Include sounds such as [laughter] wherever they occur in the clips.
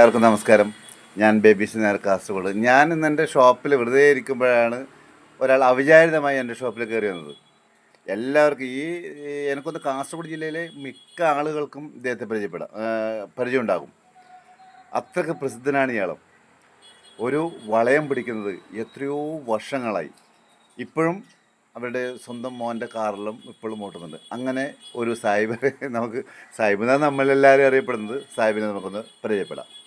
എല്ലാവർക്കും നമസ്കാരം. ഞാൻ ബേബീസ് നേർ കാസർഗോഡ്. ഞാൻ ഇന്ന് എന്റെ ഷോപ്പിൽ വെറുതെ ഇരിക്കുമ്പോഴാണ് ഒരാൾ അവിചാരിതമായി എന്റെ ഷോപ്പിൽ കയറി വന്നത്. എല്ലാവർക്കും ഈ എനിക്കൊന്ന് കാസർഗോഡ് ജില്ലയിലെ മിക്ക ആളുകൾക്കും ഇദ്ദേഹത്തെ പരിചയപ്പെടാം. പരിചയം ഉണ്ടാകും അത്രയ്ക്ക് പ്രസിദ്ധനാണ് ഇയാളും ഒരു വളയം പിടിക്കുന്നത് എത്രയോ വർഷങ്ങളായി. ഇപ്പോഴും അവരുടെ സ്വന്തം മോന്റെ കാറിലും ഇപ്പോഴും ഓട്ടുന്നുണ്ട്. അങ്ങനെ ഒരു സാഹിബിനെ നമുക്ക് സാഹിബിനാണ് നമ്മളെല്ലാവരും അറിയപ്പെടുന്നത് സാഹിബിനെ നമുക്കൊന്ന് പരിചയപ്പെടാം.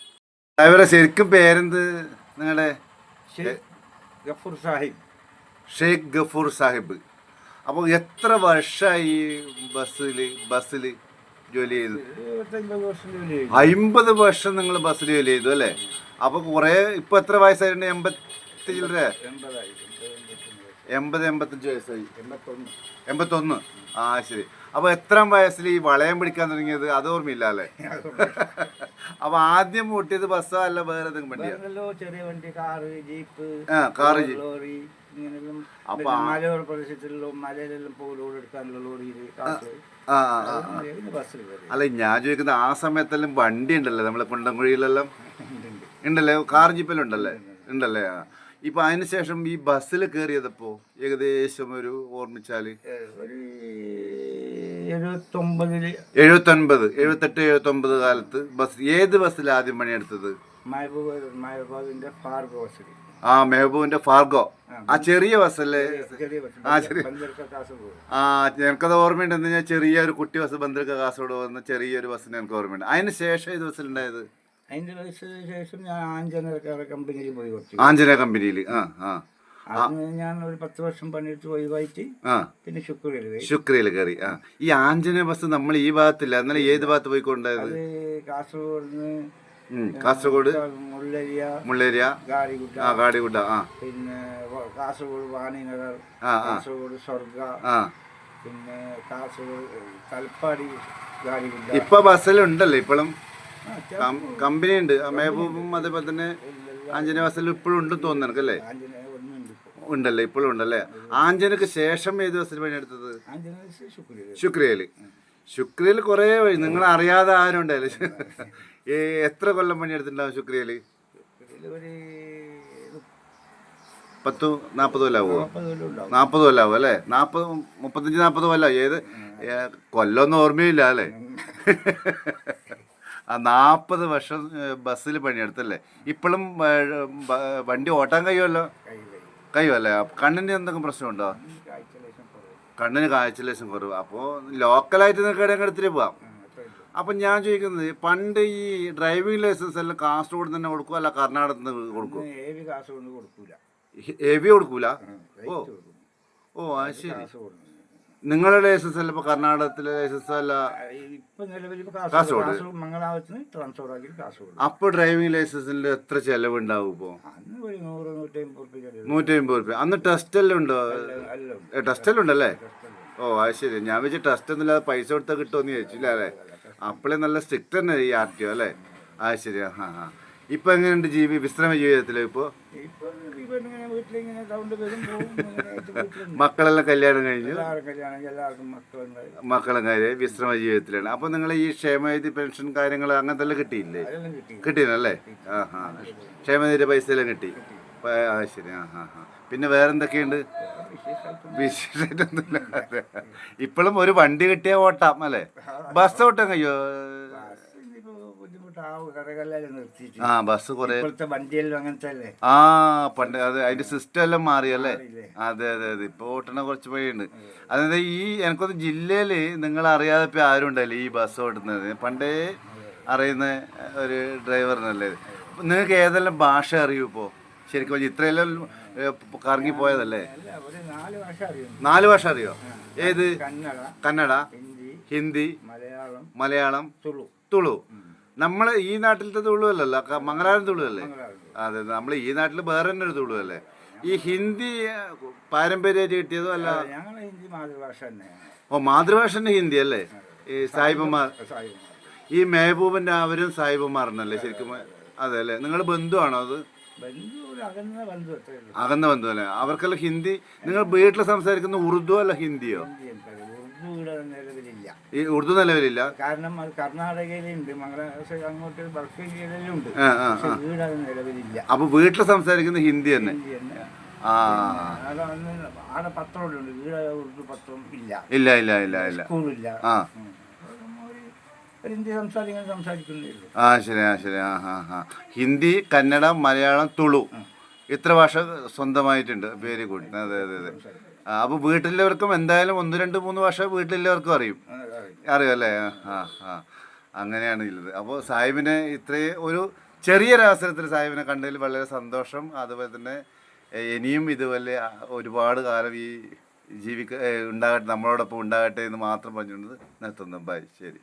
സാഹിബിനെ ശരിക്കും പേരെന്ത് നിങ്ങളുടെ ഷെയ്ഖ് ഗഫൂർ സാഹിബ്. ഷെയ്ഖ് ഗഫൂർ സാഹിബ്. അപ്പോൾ എത്ര വർഷമായി ബസ്സിൽ ബസ്സിൽ ജോലി ചെയ്തു? അമ്പത് വർഷം നിങ്ങൾ ബസ്സിൽ ജോലി ചെയ്തു അല്ലേ? അപ്പോൾ കുറേ ഇപ്പോൾ എത്ര വയസ്സായിട്ടുണ്ട്? എൺപത്തി ചില്ലറ എൺപത് എൺപത്തഞ്ച് വയസ്സായി. എൺപത്തൊന്ന്. എൺപത്തൊന്ന്? ആ ശരി. അപ്പോൾ എത്ര വയസ്സിൽ ഈ വളയം പിടിക്കാൻ തുടങ്ങിയത്? അത് ഓർമ്മയില്ല അല്ലേ? അപ്പോൾ ആദ്യം പൊട്ടിയത് ബസ്സോ അല്ല വേറെ ഏതെങ്കിലും വണ്ടിയോ? ചെറിയ വണ്ടി കാറ് ജീപ്പ് ആ കാറ് ജീപ്പ്. ലോറി ഇങ്ങനെയെല്ലാം അപ്പൊ പിന്നെ ആ- മലയോര പ്രദേശത്തിലെല്ലാം മലയിലെല്ലാം ലോഡ് എടുക്കാനുള്ള ലോറിയിൽ കാശ് ആ ആ ആ ആ. പിന്നെ ബസ്സിൽ കയറി അല്ല ഞാൻ ചോദിക്കുന്നത് ആ സമയത്തെല്ലാം വണ്ടി ഉണ്ടല്ലേ? നമ്മളെ കുണ്ടംകുഴിയിലെല്ലാം? [laughs] ഉണ്ടല്ലേ? കാർ ജീപ്പെല്ലാം ഉണ്ടല്ലേ? ഉണ്ടല്ലേ? ആ. ഇപ്പൊ അതിനുശേഷം ഈ ബസ്സിൽ കയറിയതപ്പോ ഏകദേശം ഒരു ഓർമ്മിച്ചാൽ? ഒരു എഴുപത്തൊമ്പതിൽ എഴുപത്തൊൻപത് എഴുപത്തെട്ട് എഴുപത്തൊമ്പത് കാലത്ത് ബസ് ഏത് ബസ്സിൽ ആദ്യം പണിയെടുത്തത്? മഹബൂബ് മഹബൂബിന്റെ ഫാർഗോ ബസ്സിൽ ആ മെഹബൂബിന്റെ ഫാർഗോ. ആ ചെറിയ ബസ്സല്ലേ? ആ, ചെറിയ- ആ എനിക്കത് ഓർമ്മയുണ്ട് എന്ന് ഞാൻ ചെറിയ ഒരു കുട്ടി ബസ് ബന്ധുക്ക കാസർഗോഡ് വന്ന ചെറിയൊരു ബസ്സിന് എനിക്ക് ഓർമ്മയുണ്ട്. അതിന് ശേഷം ഏത് ബസ്സിലുണ്ടായത്? അതിന്റെ ശേഷം ഞാൻ ആഞ്ചന കമ്പനിയിൽ പോയി ആഞ്ചന കമ്പനിയിൽ ആ ആ. ഞാൻ ഒരു പത്ത് വർഷം പണിയെടുത്ത് ഒഴിവായിട്ട് പിന്നെ ശുക്രയിൽ ശുക്രയിൽ കയറി. ആ. ഈ ആഞ്ജന ബസ് നമ്മൾ ഈ ഭാഗത്തില്ല. എന്നാലും ഏത് ഭാഗത്ത് പോയിക്കൊണ്ടായത്? കാസർഗോഡ്? കാസർഗോഡ് മുള്ളേരിയ. മുള്ളേരിയ? ഗാഡിഗുഡ. ആ ഗാഡിഗുഡ. ആ. പിന്നെ കാസർഗോഡ് വാണിനഗർ കാസർഗോഡ് സ്വർഗ പിന്നെ കാസർഗോഡ് തലപ്പാടി ഗാഡിഗുഡ. ഇപ്പൊ ബസ്സിലുണ്ടല്ലോ ഇപ്പോഴും കമ്പനി ഉണ്ട്. മേബൂബും അതേപോലെ തന്നെ ആഞ്ജനേയ ബസ്സിൽ ഇപ്പോഴും ഉണ്ടെന്ന് തോന്നുന്നു അല്ലേ ഉണ്ടല്ലേ ഇപ്പോഴും ഉണ്ടല്ലേ? ആഞ്ജനക്ക് ശേഷം ഏത് ബസ്സിൽ എടുത്തത്? ആഞ്ജനേയ ശുക്രിയൽ കുറേ വഴി നിങ്ങൾ അറിയാതെ ആരും ഉണ്ടായില്ലേ ഈ എത്ര കൊല്ലം പണിയെടുത്തിട്ടുണ്ടാവും ശുക്രിയയിൽ പത്തു നാൽപ്പത് കൊല്ലാവോ നാൽപ്പത് കൊല്ലാവും അല്ലേ നാൽപ്പത് മുപ്പത്തഞ്ച് നാൽപ്പത് കൊല്ലം ഏത്? കൊല്ലൊന്നും കൊല്ലമൊന്നും ഓർമ്മയില്ല അല്ലേ? ആ നാൽപ്പത് വർഷം ബസ്സിൽ പണിയെടുത്തല്ലേ? ഇപ്പോഴും വണ്ടി ഓട്ടാൻ കഴിയുമല്ലോ? കഴിയുമല്ലേ കണ്ണിന് എന്തെങ്കിലും പ്രശ്നമുണ്ടോ? കണ്ണിന് കാഴ്ച ലേശം കുറവ്. അപ്പോൾ ലോക്കലായിട്ട് നിങ്ങൾക്ക് എവിടെയും എടുത്തിട്ട് പോവാം. അപ്പം ഞാൻ ചോദിക്കുന്നത് പണ്ട് ഈ ഡ്രൈവിംഗ് ലൈസൻസ് എല്ലാം കാസർഗോഡ് തന്നെ കൊടുക്കും അല്ല കർണാടകത്തിൽ നിന്ന് കൊടുക്കും എ വി കൊടുക്കൂല. ഓ ഓ അത് ശരി. നിങ്ങളുടെ ലൈസൻസ് അല്ല ഇപ്പൊ കർണാടകത്തിലെ ലൈസൻസ് അല്ല? ഇപ്പൊ നിലവിൽ ഇപ്പൊ കാസർഗോഡ്. കാസർഗോഡ്? കാസർഗോഡ് മംഗലാപുരത്തിന് ട്രാൻസ്ഫർ ആക്കി കാസർഗോഡ്. അപ്പോൾ ഡ്രൈവിംഗ് ലൈസൻസിൽ എത്ര ചെലവുണ്ടാവും ഇപ്പോ? അന്ന് ഒരു നൂറ് നൂറ്റി അമ്പത് റുപ്യ അന്ന് ടെസ്റ്റ് എല്ലാം ഉണ്ടോ? എല്ലാം ടെസ്റ്റ് എല്ലാം ഉണ്ടല്ലേ? ഓ അത് ശരി. ഞാൻ വെച്ച് ടെസ്റ്റ് ഒന്നുമില്ലാതെ പൈസ കൊടുത്താൽ കിട്ടുമെന്ന് ചോദിച്ചില്ല അല്ലേ? അപ്പോഴേ നല്ല സ്ട്രിക്റ്റ് തന്നെ ഈ ആർ ടി ഒ അല്ലേ? അത് ശരി ആ ആ. ഇപ്പം എങ്ങനെയുണ്ട് ജീവി വിശ്രമ ജീവിതത്തിൽ ഇപ്പൊ. മക്കളെല്ലാം കല്യാണം കഴിഞ്ഞു? മക്കളും കാര്യം വിശ്രമ ജീവിതത്തിലാണ്. അപ്പൊ നിങ്ങൾ ഈ ക്ഷേമനിധി പെൻഷൻ കാര്യങ്ങൾ അങ്ങനത്തെ എല്ലാം കിട്ടിയില്ലേ? കിട്ടിയല്ലേ ആ ഹാ ക്ഷേമനിധിയുടെ പൈസ എല്ലാം കിട്ടി. ആ ശരി. ആ ഹാ ഹാ പിന്നെ വേറെന്തൊക്കെയുണ്ട്? വിശേഷമായിട്ടൊന്നും വിശേഷമായിട്ടൊന്നുമില്ല. ഇപ്പോഴും ഒരു വണ്ടി കിട്ടിയ ഓട്ടാം അല്ലേ? ബസ് ഓട്ടം കഴിയോ നിർത്തിയിട്ട് ആ ബസ് കുറേ ഇപ്പോഴത്തെ വണ്ടിയെല്ലാം അങ്ങനത്തെ അല്ലേ ആ പണ്ട് അത് അതിന്റെ സിസ്റ്റം എല്ലാം മാറിയല്ലേ? അതെ അതെ അതെ. ഇപ്പൊ ഓട്ടണ കുറച്ച് വഴിയുണ്ട്. അതായത് ഈ എനിക്കൊന്ന് ജില്ലയിൽ നിങ്ങൾ അറിയാതെ ഇപ്പൊ ആരും ഉണ്ടല്ലേ ഈ ബസ് ഓടുന്നത്? പണ്ടേ അറിയുന്ന ഒരു ഡ്രൈവറിനല്ലേ നിങ്ങൾക്ക് ഏതെല്ലാം ഭാഷ അറിയൂ ഇപ്പോ? ശരിക്കും ഇത്രയെല്ലാം കറങ്ങി പോയതല്ലേ നാല് ഭാഷ അറിയും. ഏത്? കന്നഡ ഹിന്ദി മലയാളം മലയാളം തുളു. തുളു. നമ്മൾ ഈ നാട്ടിലത്തെ തുളു മംഗലാരം തുള്ളുവല്ലേ അതെ നമ്മൾ ഈ നാട്ടിൽ വേറെ തന്നെ ഒരു തുള്ളുവല്ലേ ഈ ഹിന്ദി പാരമ്പര്യമായിട്ട് കിട്ടിയതോ അല്ല? ഹിന്ദി മാതൃഭാഷ തന്നെ ഓ മാതൃഭാഷന്റെ ഹിന്ദി അല്ലേ? ഈ സായിബമാർ ഈ മെഹബൂബിന്റെ അവരും സായിബമാറിനല്ലേ ശരിക്കും? അതെ അല്ലേ? നിങ്ങൾ ബന്ധുവാണോ അത്? അകന്ന ബന്ധു അല്ലേ? അവർക്കെല്ലാം ഹിന്ദി നിങ്ങൾ വീട്ടിൽ സംസാരിക്കുന്ന ഉറുദു അല്ല ഹിന്ദിയോ ഹിന്ദി എനിക്കറിയാം ഉറുദു ഇവിടെ നിലവിലില്ല ഈ ഉറുദു നിലവിലില്ല? കാരണം അത് കർണാടകയിലുണ്ട്. അങ്ങോട്ട് ബർഫി ജില്ലയിലുണ്ട് ആ ആ പക്ഷെ വീട് അത് നിലവിലില്ല. അപ്പോൾ വീട്ടിൽ സംസാരിക്കുന്ന ഹിന്ദി തന്നെ? ഹിന്ദി തന്നെ. ആ. ആടെ വന്ന് ആടെ പത്രമുണ്ട് വീട് ഉറുദു പത്രം ഇല്ല. ഇല്ല ഇല്ല ഇല്ല ഇല്ല. സ്കൂളില്ല. ആ. ഉം. അപ്പോൾ നമ്മ ഒരു- ഒരു ഹിന്ദി സംസാരിക്കാൻ സംസാരിക്കുന്നേ ഉള്ളൂ. ആ ശരി ആ ശരി. ആ ഹാ ഹാ ഹിന്ദി കന്നഡ മലയാളം തുളു. ഇത്ര ഭാഷ സ്വന്തമായിട്ടുണ്ട്. വെരി ഗുഡ് അതെ അതെ അതെ. ആ, അപ്പോൾ വീട്ടിലുള്ളവർക്കും എന്തായാലും ഒന്ന് രണ്ട് മൂന്ന് ഭാഷ വീട്ടിലുള്ളവർക്കും അറിയും. അറിയാമല്ലേ ആ ആ അങ്ങനെയാണ് ഉള്ളത്. അപ്പോൾ സാഹിബിനെ ഇത്രയും ഒരു ചെറിയൊരു അവസരത്തിൽ സാഹിബിനെ കണ്ടതിൽ വളരെ സന്തോഷം. അതുപോലെ തന്നെ ഇനിയും ഇതുപോലെ ഒരുപാട് കാലം ഈ ജീവിക്ക ഉണ്ടാകട്ടെ നമ്മളോടൊപ്പം ഉണ്ടാകട്ടെ എന്ന് മാത്രം പറഞ്ഞുകൊണ്ട് നിർത്തുന്നു. ബൈ. ശരി.